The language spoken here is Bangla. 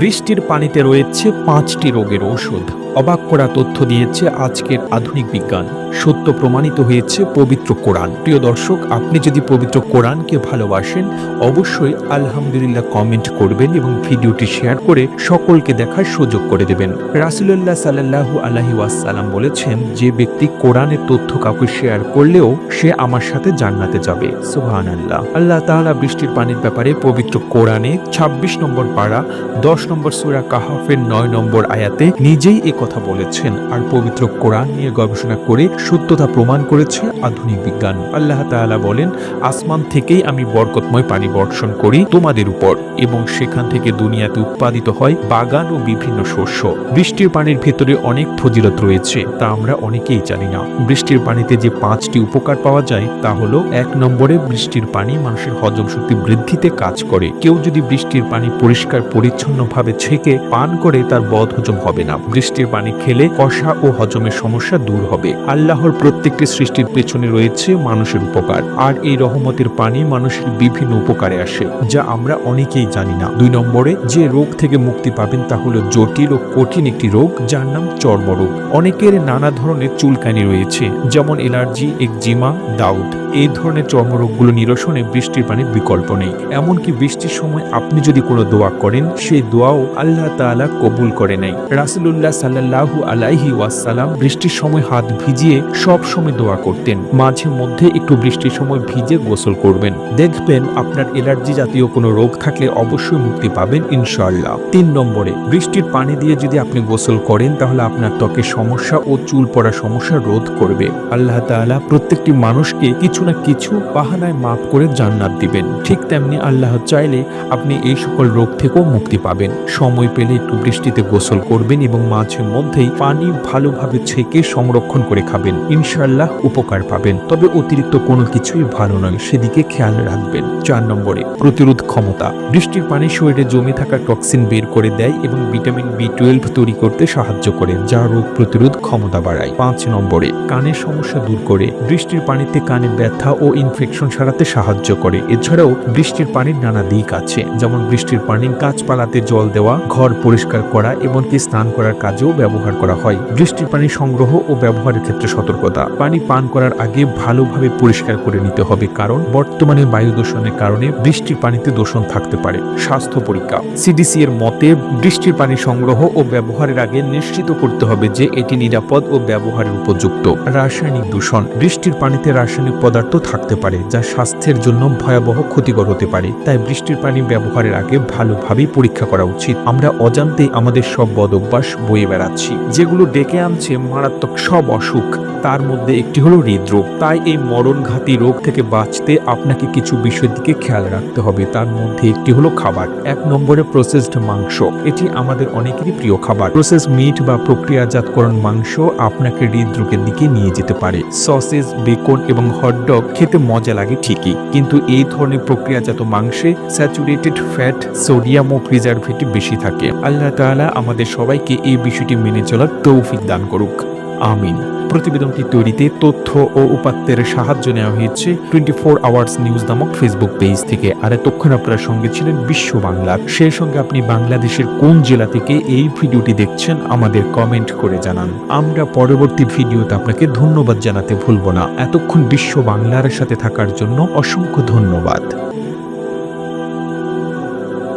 বৃষ্টির পানিতে রয়েছে পাঁচটি রোগের ওষুধ অবাক করা তথ্য দিয়েছে আজকের আধুনিক বিজ্ঞান। সত্য প্রমাণিত হয়েছে পবিত্র কোরআন। প্রিয় দর্শক, আপনি যদি পবিত্র কোরআনকে ভালোবাসেন, অবশ্যই আলহামদুলিল্লাহ কমেন্ট করবেন এবং ভিডিওটি শেয়ার করে সকলকে দেখার সুযোগ করে দেবেন। রাসুল্লাহ সাল্লাহু আলহি ওয়াসাল্লাম বলেছেন, যে ব্যক্তি কোরআনের তথ্য কাউকে শেয়ার করলেও সে আমার সাথে জান্নাতে যাবে। সুবহান আল্লাহ আল্লাহ তাআলা বৃষ্টির পানির ব্যাপারে পবিত্র কোরআনে ২৬ নম্বর পাড়া দশ নম্বর সুরা কাহাফের নয় নম্বর আয়াতে নিজেই এ কথা বলেছেন। আর পবিত্র কোরআন নিয়ে গবেষণা করে সত্যতা প্রমাণ করেছে আধুনিক বিজ্ঞান। আল্লাহ তাআলা বলেন, আসমান থেকেই আমি বরকতময় পানি বর্ষণ করি তোমাদের উপর এবং সেখান থেকে দুনিয়াতে উৎপাদিত হয় বাগান ও বিভিন্ন শস্য। বৃষ্টির পানির ভেতরে অনেক ফজিলত রয়েছে, তা আমরা অনেকেই জানি না। বৃষ্টির পানিতে যে পাঁচটি উপকার পাওয়া যায়, তা হলো এক নম্বরে বৃষ্টির পানি মানুষের হজম শক্তি বৃদ্ধিতে কাজ করে। কেউ যদি বৃষ্টির পানি পরিষ্কার, পরিচ্ছন্নভাবে ছেঁকে, পান করে, তার বদ হজম হবে না। বৃষ্টির পানি খেলে কষা ও হজমের সমস্যা দূর হবে। আল্লাহর প্রত্যেকটি সৃষ্টির পেছনে রয়েছে মানুষের উপকার। আর এই রহমতের পানি মানুষের বিভিন্ন উপকারে আসে, যা আমরা অনেকেই জানি না। দুই নম্বরে, যে রোগ থেকে মুক্তি পাবেন তা হলো জটিল ও কঠিন একটি রোগ, যার নাম চর্মরোগ। অনেকের নানা ধরনের চুলকানি রয়েছে, যেমন এলার্জি, একজিমা, দাউদ। এই ধরনের চর্মরোগগুলো নিরসনে বৃষ্টির পানির বিকল্প নেই। এমনকি বৃষ্টির সময় আপনি যদি কোনো দোয়া করেন, সেই দোয়াও আল্লাহ তাআলা কবুল করে নেয়। রাসুলুল্লাহ সাল্লাহু আলাইহি ওয়াসাল্লাম বৃষ্টির সময় হাত ভিজিয়ে সব সময় দোয়া করতেন। মাঝে মধ্যে একটু বৃষ্টির সময় ভিজে গোসল করবেন। দেখবেন আপনার এলার্জি জাতীয় কোনো রোগ থাকলে অবশ্যই মুক্তি পাবেন ইনশাআল্লাহ। তিন নম্বরে, বৃষ্টির পানি দিয়ে যদি আপনি গোসল করেন, তাহলে আপনার ত্বকের সমস্যা ও চুল পড়া সমস্যা রোধ করবে। আল্লাহ তাআলা প্রত্যেকটি মানুষকে কিছু না কিছু বাহানায় মাফ করে জান্নাত দিবেন। ঠিক তেমনি আল্লাহ চাইলে আপনি এই সকল রোগ থেকেও মুক্তি পাবেন। সময় পেলে একটু বৃষ্টিতে গোসল করবেন এবং মাঝে মধ্যেই পানি ভালোভাবে ছেঁকে সংরক্ষণ করে খাবেন। ইনশাআল্লাহ উপকার পাবেন। তবে অতিরিক্ত কোনো কিছুই ভালো নয়, সেদিকে খেয়াল রাখবেন। চার নম্বরে, প্রতিরোধ ক্ষমতা। বৃষ্টির পানি শরীরে জমে থাকা টক্সিন বের করে দেয় এবং ভিটামিন বি টুয়েলভ তৈরি করতে সাহায্য করে, যা রোগ প্রতিরোধ ক্ষমতা বাড়ায়। পাঁচ নম্বরে, কানের সমস্যা দূর করে। বৃষ্টির পানিতে কানে ব্যথা ও ইনফেকশন সারাতে সাহায্য করে। এছাড়াও, বৃষ্টির পানির নানা দিক আছে, যেমন বৃষ্টির পানি গাছপালাতে জল দেওয়া, ঘর পরিষ্কার করা, এমনকি স্নান করার কাজেও ব্যবহার করা হয়। বৃষ্টির পানি সংগ্রহ ও ব্যবহারের ক্ষেত্রে সতর্কতা। পানি পান করার আগে ভালোভাবে পরিষ্কার করে নিতে হবে কারণ বর্তমানে বায়ু দূষণের কারণে বৃষ্টির পানিতে দূষণ থাকতে পারে। স্বাস্থ্য পরীক্ষা। সিডিসি এর মতে, বৃষ্টির পানি সংগ্রহ ও ব্যবহারের আগে নিশ্চিত করতে হবে যে এটি নিরাপদ ও ব্যবহারের উপযুক্ত। রাসায়নিক দূষণ। বৃষ্টির পানিতে রাসায়নিক পদার্থ থাকতে পারে, যা স্বাস্থ্যের জন্য ভয়াবহ ক্ষতিকর হতে পারে। তাই বৃষ্টির পানি ব্যবহারের আগে ভালোভাবেই পরীক্ষা করা উচিত। আমরা অজান্তে আমাদের সব বদ অভ্যাস বয়ে বেড়াচ্ছি। যেগুলো ডেকে আনছে মারাত্মক সব অসুখ। তার মধ্যে একটি হলো হৃদরোগ। তাই এই মরণঘাতী রোগ থেকে বাঁচতে আপনাকে কিছু বিষয়ের দিকে খেয়াল রাখতে হবে। তার মধ্যে একটি হলো খাবার। এক নম্বরে প্রসেসড মাংস। এটি আমাদের অনেকেরই প্রিয় খাবার। প্রসেস মিট বা প্রক্রিয়াজাতকরণ মাংস আপনাকে হৃদরোগের দিকে নিয়ে যেতে পারে। সসেজ বেকন এবং হটডগ খেতে মজা লাগে ঠিকই। কিন্তু এই ধরনের প্রক্রিয়াজাত মাংসে স্যাচুরেটেড ফ্যাট সোডিয়াম ও প্রিজারভেটিভ বেশি থাকে। আল্লাহ তাআলা আমাদের সবাইকে এই বিষয়টি মেনে চলার তৌফিক দান করুক। আমিন। প্রতিবেদনটি তৈরিতে তথ্য ও উপাত্তের সাহায্য নেওয়া হয়েছে টোয়েন্টি ফোর আওয়ার্স নিউজ নামক ফেসবুক পেজ থেকে। আর এতক্ষণ আপনার সঙ্গে ছিলেন বিশ্ব বাংলার সেই সঙ্গে আপনি বাংলাদেশের কোন জেলা থেকে এই ভিডিওটি দেখছেন আমাদের কমেন্ট করে জানান। আমরা পরবর্তী ভিডিওতে আপনাকে ধন্যবাদ জানাতে ভুলব না। এতক্ষণ বিশ্ব বাংলার সাথে থাকার জন্য অসংখ্য ধন্যবাদ।